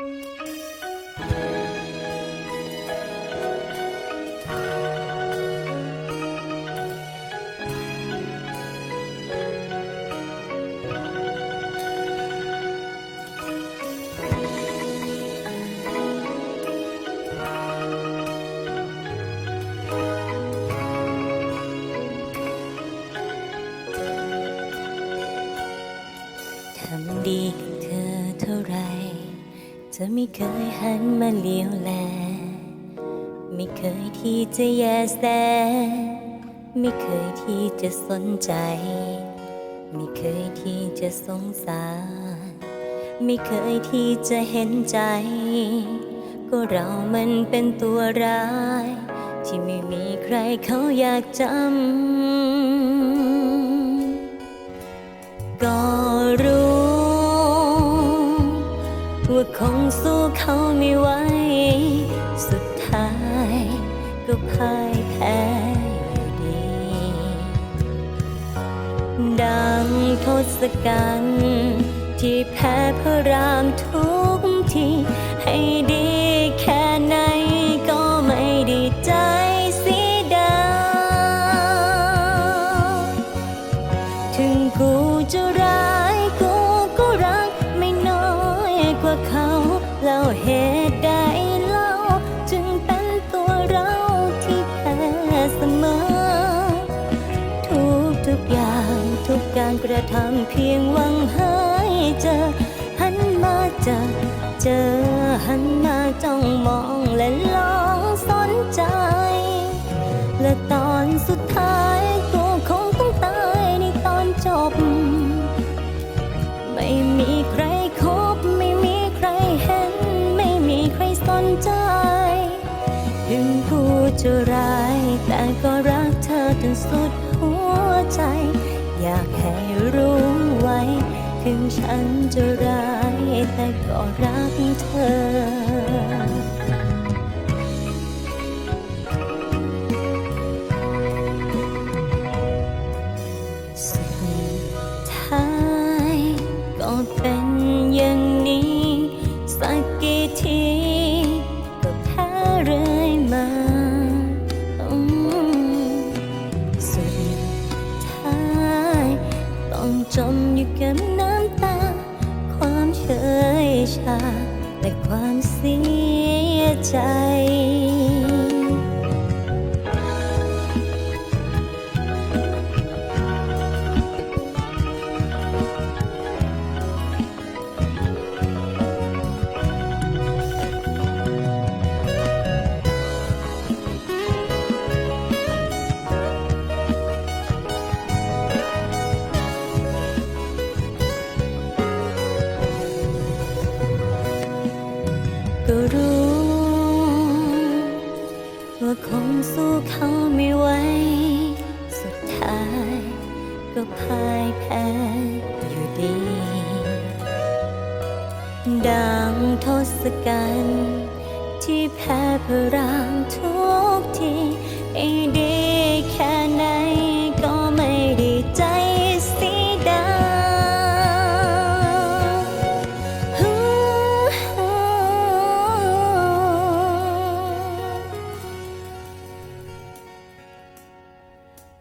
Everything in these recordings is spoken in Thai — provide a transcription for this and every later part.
ท ธอไม่เคยหันมาเลี้ยวแล ไม่เคยที่จะแยแสไม่เคยที่จะสนใจ ไม่เคยที่จะสงสาร ไม่เคยที่จะเห็นใจ ก็เรามันเป็นตัวร้าย ที่ไม่มีใครเขาอยากจำ ก็รู้ ว่าคงสู้เขาไม่ไหว สุดท้ายก็พ่ายแพ้อยู่ดี ดังทศกัณฐ์ที่แพ้พระรามทุกทีให้ดีแค่ไหนก็ไม่ได้ใจ กว่าเขาแล้วเหตุใดเล่า จึงเป็นตัวเราที่แพ้เสมอ ทุกทุกอย่างทุกการกระทำเพียงหวังให้เจอ หันมาเจอ เจอหันมาจ้องมองและลองสนใจ และตอนสุดท้าย จะร้ายแต่ก็รักเธอจนสุดหัวใจ อยากให้รู้ไว้ ถึงฉันจะร้ายแต่ก็รัก จมอยู่กับน้ำตา ความเฉยชา และความเสียใจ ว่าคงสู้เขาไม่ไหว สุดท้ายก็พ่ายแพ้อยู่ดี ดังทศกัณฐ์ที่แพ้พระรามทุกทีไอ้ดีแค่ไหน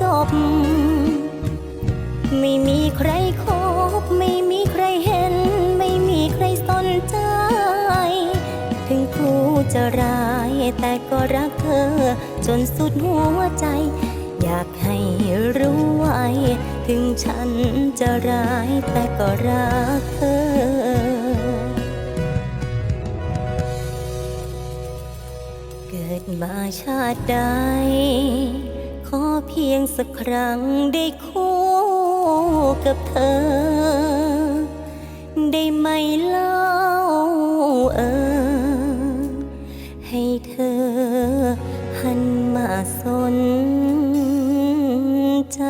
จบ ไม่มีใครคบ ไม่มีใครเห็น ไม่มีใครสนใจ ถึงกูจะร้ายแต่ก็รักเธอ จนสุดหัวใจ อยากให้รู้ไว้ ถึงฉันจะร้ายแต่ก็รักเธอเกิดมาชาติใด ขอเพียงสักครั้งได้คู่กับเธอ ได้ไหมเล่าเออ ให้เธอหันมาสนใจ